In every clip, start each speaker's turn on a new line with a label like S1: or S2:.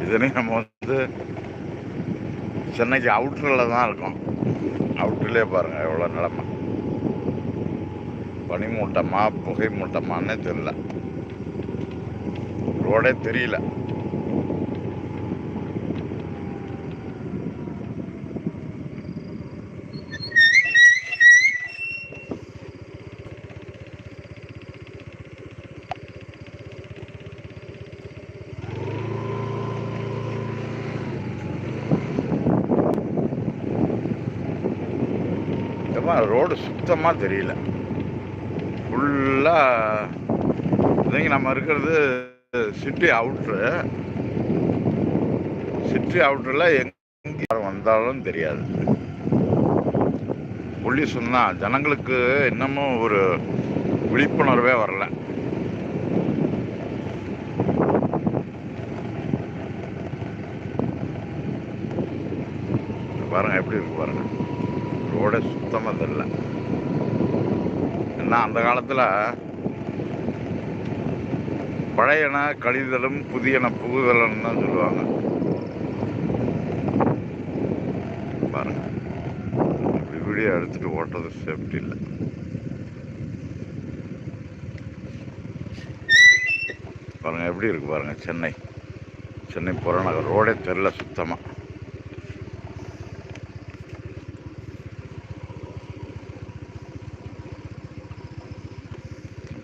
S1: இதுலேயும் நம்ம வந்து சென்னைக்கு அவுட்டரில் தான் இருக்கோம். அவுட்டர்லேயே பாருங்கள் எவ்வளோ நிலமை. பனிமூட்டமா புகை மூட்டமானே தெரியல. ரோடே தெரியல. ஏம்மா ரோடு சுத்தமாக தெரியல. ஃபுல்லாக இன்றைக்கி நம்ம இருக்கிறது சிட்டி அவுட்ரு சிட்டி அவுட்டரில் எங்கே யார் வந்தாலும் தெரியாது. புள்ளி சொன்னால் ஜனங்களுக்கு இன்னமும் ஒரு விழிப்புணர்வே வரல. பாருங்க எப்படி இருக்கு பாருங்க. ரோடே சுத்தமாக தெரில ஏன்னா அந்த காலத்தில் பழையன கழிதலும் புதியன புகுதலும் தான் சொல்லுவாங்க. பாருங்க. இப்படி வீடியோ எடுத்துட்டு ஓட்டுறது சேஃப்டி இல்லை. பாருங்கள் எப்படி இருக்குது பாருங்கள் சென்னை. சென்னை புறநகர். ரோடே தெரில சுத்தமாக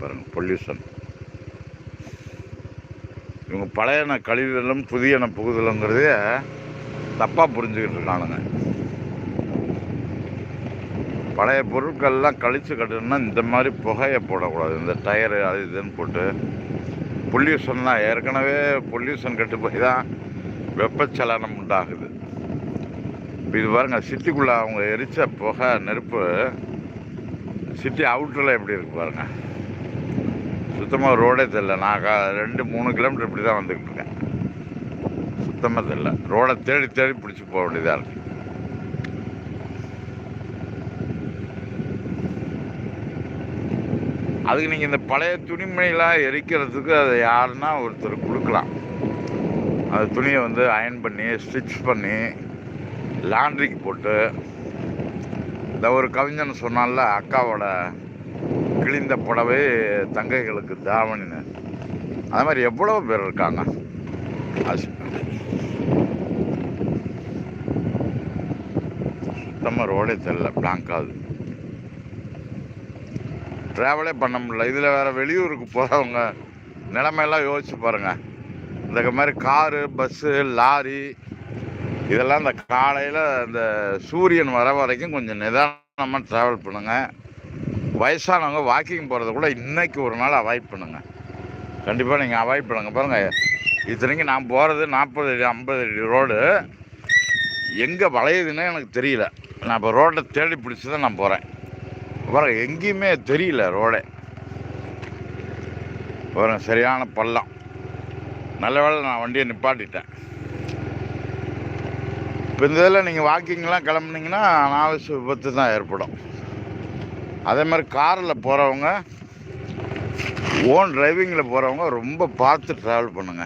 S1: பாருங்க பொல்யூஷன். இவங்க பழையன கழிவுகளும் புதியன புகுதலுங்கிறதே தப்பாக புரிஞ்சுக்கிட்டு இருக்கானுங்க. பழைய பொருட்கள்லாம் கழித்து கட்டணும்னா இந்த மாதிரி புகையை போடக்கூடாது. இந்த டயரு அது இதுன்னு போட்டு பொல்யூஷன்லாம் ஏற்கனவே பொல்யூஷன் கெட்டு போய் தான் வெப்பச்சலனம் உண்டாகுது. இது பாருங்க சிட்டிக்குள்ளே அவங்க எரிச்ச புகை நெருப்பு சிட்டி அவுட்டரில் எப்படி இருக்கு பாருங்க. சுத்தமாக ரோடே தெரில நான் கா ரெண்டு மூணு கிலோமீட்டர் இப்படி தான் வந்துக்கிட்டு இருக்கேன். சுத்தமாக தெரில ரோடை தேடி தேடி பிடிச்சி போக வேண்டியதாக இருக்கு. அதுக்கு நீங்கள் இந்த பழைய துணிமணிலாம் எரிக்கிறதுக்கு அதை யாருன்னா ஒருத்தர் கொடுக்கலாம். அந்த துணியை வந்து அயன் பண்ணி ஸ்டிச் பண்ணி லாண்ட்ரிக்கு போட்டு இந்த ஒரு கவிஞன் சொன்னால அக்காவோட கிழிந்த புடவை தங்கைகளுக்கு தாவணின்னு அது மாதிரி எவ்வளோ பேர் இருக்காங்க? சுத்தமாக ரோடே தெரில பிளாங்காது ட்ராவலே பண்ண முடியல. இதில் வேறு வெளியூருக்கு போகிறவங்க நிலமையெல்லாம் யோசிச்சு பாருங்கள் இந்த மாதிரி காரு பஸ்ஸு லாரி இதெல்லாம் இந்த காலையில் இந்த சூரியன் வர வரைக்கும் கொஞ்சம் நிதானமாக ட்ராவல் பண்ணுங்கள் வயசானவங்க வாக்கிங் போகிறத கூட இன்றைக்கி ஒரு நாள் அவாய்ட் பண்ணுங்கள் கண்டிப்பாக நீங்கள் அவாய்ட் பண்ணுங்கள் பாருங்கள் இத்தனைக்கு நான் போகிறது நாற்பது அடி ஐம்பது அடி ரோடு எங்கே வளையுதுன்னே எனக்கு தெரியல. நான் இப்போ ரோட்டை தேடி பிடிச்சி தான் நான் போகிறேன் பாருங்கள் எங்கேயுமே தெரியல ரோடே ஒரு சரியான பள்ளம். நல்ல வேலை நான் வண்டியை நிப்பாட்டிட்டேன். இப்போ இந்த இதில் நீங்கள் வாக்கிங்லாம் கிளம்புனீங்கன்னா அனாவசிய விபத்து தான் ஏற்படும். அதே மாதிரி காரில் போகிறவங்க ஓன் டிரைவிங்கில் போகிறவங்க ரொம்ப பார்த்து ட்ராவல் பண்ணுங்க.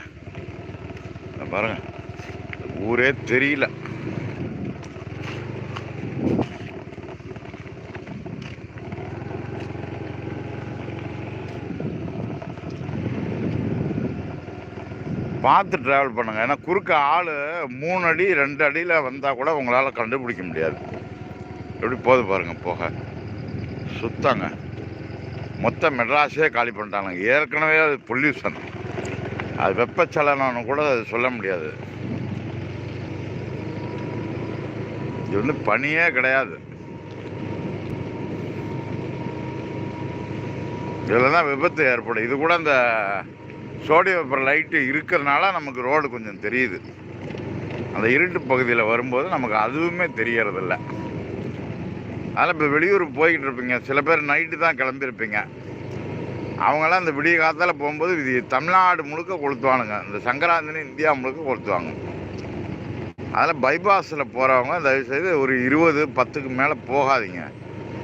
S1: இதை பாருங்க. ஊரே தெரியல. பார்த்து ட்ராவல் பண்ணுங்க. ஏன்னா குறுக்க ஆள் மூணு அடி ரெண்டு அடியில் வந்தால் கூட உங்களால் கண்டுபிடிக்க முடியாது. எப்படி போகுது பாருங்கள் போக. சுத்தங்க. மொத்த மெட்ராஸே காலி பண்ணிட்டாங்க ஏற்கனவே அது பொல்யூஷன். அது வெப்பச்சலனம்னு கூட அது சொல்ல முடியாது. இது வந்து பனியே கிடையாது. இதில் தான் விபத்து ஏற்படும். இது கூட இந்த சோடியம் வெப்பர் லைட்டு இருக்கிறதுனால நமக்கு ரோடு கொஞ்சம் தெரியுது. அந்த இருட்டு பகுதியில் வரும்போது நமக்கு அதுவுமே தெரியறதில்ல. அதனால் இப்போ வெளியூர் போய்கிட்டு இருப்பீங்க. சில பேர் நைட்டு தான் கிளம்பியிருப்பீங்க. அவங்களாம் இந்த விடிய காலத்தில் போகும்போது இது தமிழ்நாடு முழுக்க கொளுத்துவானுங்க. இந்த சங்கராந்தினி இந்தியா முழுக்க கொளுத்துவாங்க. அதில் பைபாஸில் போகிறவங்க தயவுசெய்து ஒரு இருபது பத்துக்கு மேலே போகாதீங்க.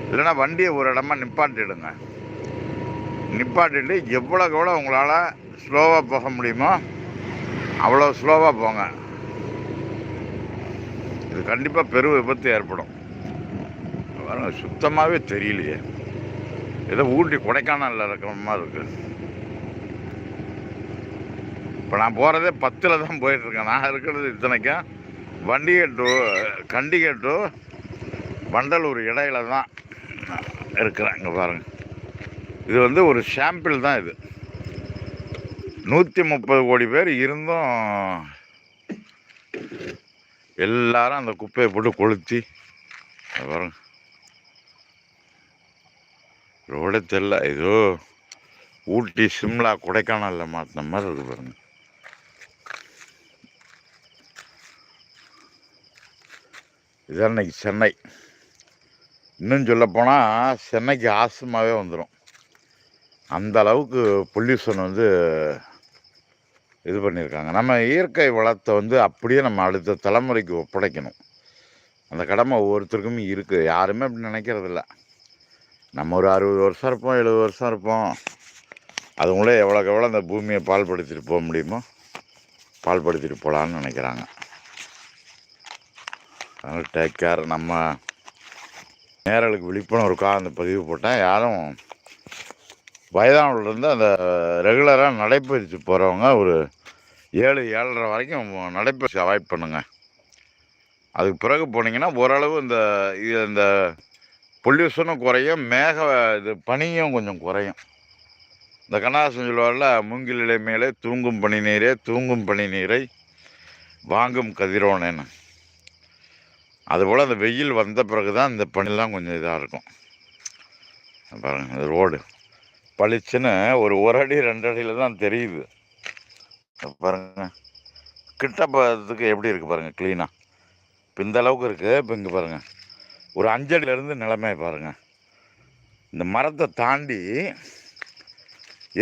S1: இல்லைன்னா வண்டியை ஒரு இடமா நிப்பாட்டிடுங்க. நிப்பாட்டிட்டு எவ்வளோக்கு எவ்வளோ உங்களால் ஸ்லோவாக போக முடியுமோ அவ்வளோ ஸ்லோவாக போங்க. இது கண்டிப்பாக பெரும் விபத்து ஏற்படும். பாருங்க சுத்தமாகவே தெரியலையே. ஏதோ ஊட்டி கொடைக்கானலில் இருக்கிற மாதிரி இருக்குது இப்போ நான் போகிறதே பத்தில் தான் போயிட்டுருக்கேன். நான் இருக்கிறது இத்தனைக்கும் வண்டிகை டு கண்டிகை டு வண்டலூர் இடையில தான் இருக்கிறேன். இங்கே பாருங்கள் இது வந்து ஒரு ஷாம்பிள் தான் இது. நூற்றி முப்பது கோடி பேர் இருந்தும் எல்லாரும் அந்த குப்பையை போட்டு கொளுத்தி பாருங்கள் ரோடே தெரில ஏதோ ஊட்டி சிம்லா கொடைக்கானலில் மாற்றின மாதிரி இருக்கு பாருங்க. இதான் இன்னைக்கு சென்னை. இன்னும் சொல்லப்போனால் சென்னைக்கு ஆசமாகவே வந்துடும் அந்த அளவுக்கு பொல்யூஷன் வந்து இது பண்ணியிருக்காங்க. நம்ம இயற்கை வளத்தை வந்து அப்படியே நம்ம அடுத்த தலைமுறைக்கு ஒப்படைக்கணும். அந்த கடமை ஒவ்வொருத்தருக்கும் இருக்குது யாருமே அப்படி நினைக்கிறதில்ல. நம்ம ஒரு அறுபது வருஷம் இருப்போம் எழுபது வருஷம் இருப்போம். அதுங்களே எவ்வளோக்கு எவ்வளோ அந்த பூமியை பால்படுத்திட்டு போக முடியுமோ பால்படுத்திட்டு போகலான்னு நினைக்கிறாங்க. அதனால் டேக் கேர் நம்ம நேரலுக்கு விழிப்புணர்வுக்காக அந்த பதிவு போட்டேன் யாரும் வயதானவர்லேருந்து அந்த ரெகுலராக நடைப்பயிற்சி போகிறவங்க ஒரு ஏழு ஏழரை வரைக்கும் நடைப்பயிற்சி அவாய்ட் பண்ணுங்க. அதுக்கு பிறகு போனீங்கன்னா ஓரளவு இந்த இது இந்த பொல்யூஷனும் குறையும் மேக இது பனியும் கொஞ்சம் குறையும். இந்த கண்ணாசன் சொல்லுவார்ல மூங்கில் மேலே தூங்கும் பனி நீரே தூங்கும் பனி நீரை வாங்கும் கதிரோனேன்னு. அதுபோல் அந்த வெயில் வந்த பிறகு தான் இந்த பனிலாம் கொஞ்சம் இதாக இருக்கும். பாருங்கள் இந்த ரோடு. பளிச்சுன்னு ஒரு ஒரு அடி ரெண்டு அடியில் தான் தெரியுது. பாருங்க கிட்ட பார்த்ததுக்கு எப்படி இருக்குது பாருங்கள் க்ளீனாக இப்போ இந்த அளவுக்கு இருக்குது இப்போ இங்கே பாருங்கள் ஒரு அஞ்சடியிலேருந்து நிலமையை பாருங்கள் இந்த மரத்தை தாண்டி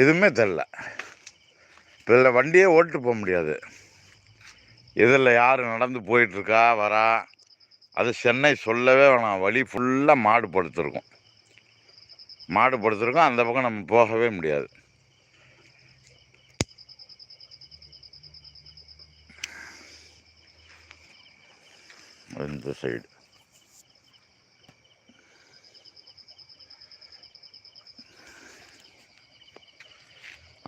S1: எதுவுமே தெரில இப்போ இதில் வண்டியே ஓட்டு போக முடியாது. இதில் யார் நடந்து போயிட்டுருக்கா வரா அது சென்னை சொல்லவே வேணாம். வழி ஃபுல்லாக மாடு படுத்திருக்கும். மாடு படுத்திருக்கோம் அந்த பக்கம் நம்ம போகவே முடியாது. இந்த சைடு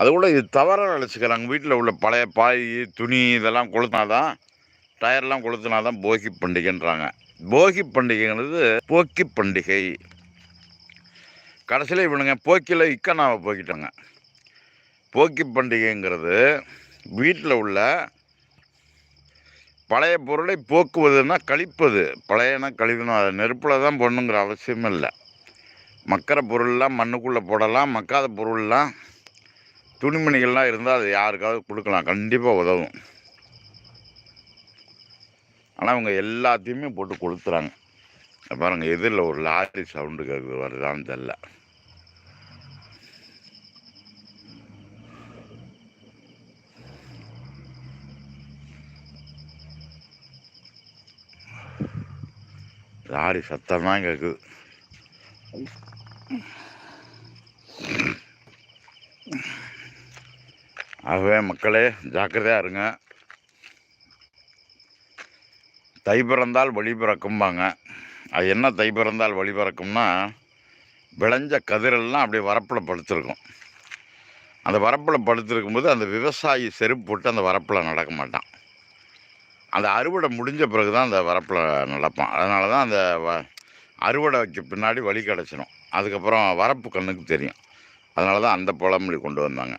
S1: அது இது தவறாக நினச்சிக்கிறாங்க. வீட்டில் உள்ள பழைய பாய் துணி இதெல்லாம் கொளுத்தினாதான் டயர்லாம் கொளுத்தினாதான் போகி பண்டிகைன்றாங்க. போகி பண்டிகைங்கிறது போக்கி பண்டிகை. கடைசியில் இவனுங்க போக்கியில் இக்கனாவை போக்கிட்டாங்க. போக்கி பண்டிகைங்கிறது வீட்டில் உள்ள பழைய பொருளை போக்குவதுன்னா கழிப்பது. பழையனா கழிவுனா அதை நெருப்பில் தான் போடணுங்கிற அவசியம் இல்லை. மக்கிற பொருள்லாம் மண்ணுக்குள்ளே போடலாம். மக்காத பொருள்லாம் துணிமணிகள்லாம் இருந்தால் அது யாருக்காவது கொடுக்கலாம். கண்டிப்பாக உதவும். ஆனால் அவங்க எல்லாத்தையுமே போட்டு கொளுத்துறாங்க. பாருங்க எதிரில் ஒரு லாரி சவுண்டு கேட்குது வருதான்னு தெரில லாரி சத்தம் தான் கேட்குது ஆகவே மக்களே ஜாக்கிரதையாக இருங்க. தை பிறந்தால் வழி பிறக்கும்பாங்க. அது என்ன தை பிறந்தால் வழி பிறக்கும்னா விளைஞ்ச கதிரெல்லாம் அப்படியே வரப்பில் படுத்திருக்கும். அந்த வரப்பில் படுத்திருக்கும்போது அந்த விவசாயி செருப்பு போட்டு அந்த வரப்பில் நடக்க மாட்டான். அந்த அறுவடை முடிஞ்ச பிறகு தான் அந்த வரப்பில் நடப்பான். அதனால தான் அந்த வ அறுவடைக்கு பின்னாடி வழி கிடச்சிடும் அதுக்கப்புறம் வரப்பு கண்ணுக்கு தெரியும். அதனால தான் அந்த பழமொழி கொண்டு வந்தாங்க.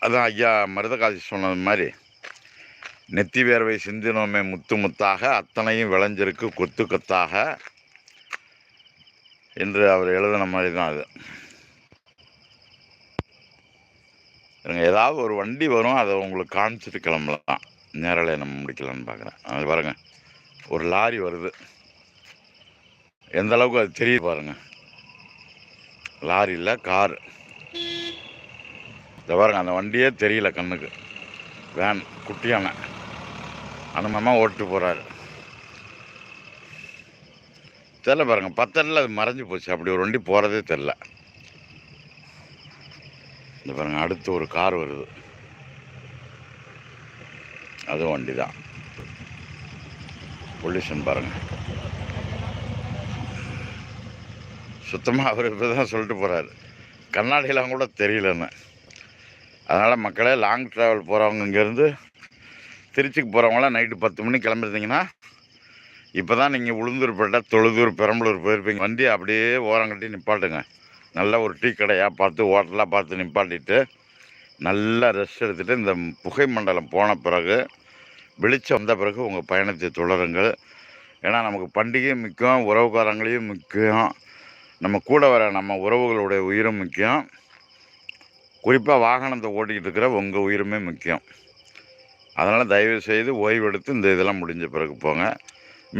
S1: அதான் ஐயா மருதகாசி சொன்னது மாதிரி நெத்தி வேர்வை சிந்தினோமே முத்து முத்தாக அத்தனையும் விளைஞ்சிருக்கு கொத்து கொத்தாக என்று அவர் எழுதின மாதிரி தான் அது. இருங்க ஏதாவது ஒரு வண்டி வரும் அதை உங்களுக்கு காமிச்சிட்டு கிளம்பலாம். நேரலை நம்ம முடிக்கலான்னு பார்க்குறேன். அது பாருங்கள் ஒரு லாரி வருது. எந்த அளவுக்கு அது தெரியுது பாருங்க. லாரி இல்லை காரு. இந்த பாருங்க அந்த வண்டியே தெரியல கண்ணுக்கு. வேன் குட்டியான. அந்த மாமா ஓட்டு போகிறாரு தெரில பாருங்க பத்தடில் அது மறைஞ்சு போச்சு. அப்படி ஒரு வண்டி போகிறதே தெரில இந்த பாருங்க அடுத்து ஒரு கார் வருது. அது வண்டி தான் பொல்யூஷன் பாருங்கள் சுத்தமாக அவர் இப்போ தான் சொல்லிட்டு போகிறாரு கண்ணாடியெலாம் கூட தெரியலன்னு. அதனால் மக்களே லாங் ட்ராவல் போகிறவங்க இங்கேருந்து திருச்சிக்கு போகிறவங்களாம் நைட்டு பத்து மணிக்கு கிளம்பிருந்தீங்கன்னா இப்போ தான் நீங்கள் உளுந்தூர்பேட்டை தொழுதூர் பெரம்பலூர் போயிருப்பீங்க. வண்டி அப்படியே ஓரங்கட்டி நிப்பாட்டுங்க. நல்ல ஒரு டீ கடையாக பார்த்து ஹோட்டலாக பார்த்து நிப்பாட்டிட்டு நல்லா ரெஸ்ட் எடுத்துகிட்டு இந்த புகை மண்டலம் போன பிறகு வெளிச்சம் வந்த பிறகு உங்கள் பயணத்தை தொடருங்கள். ஏன்னா நமக்கு பண்டிகையும் முக்கியம் உறவுக்காரங்களையும் முக்கியம். நம்ம கூட வர நம்ம உறவுகளுடைய உயிரும் முக்கியம். குறிப்பாக வாகனத்தை ஓட்டிக்கிட்டு இருக்கிற உங்கள் உயிருமே முக்கியம். அதனால் தயவு செய்து ஓய்வெடுத்து இந்த இதெல்லாம் முடிஞ்ச பிறகு போங்க.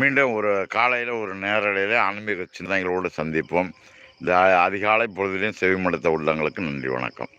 S1: மீண்டும் ஒரு காலையில் ஒரு நேரடியில் ஆன்மீக சிந்தனைகளோடு சந்திப்போம். இந்த அதிகாலை பொழுதுலேயும் செவிமடுத்த உள்ளவங்களுக்கு நன்றி வணக்கம்.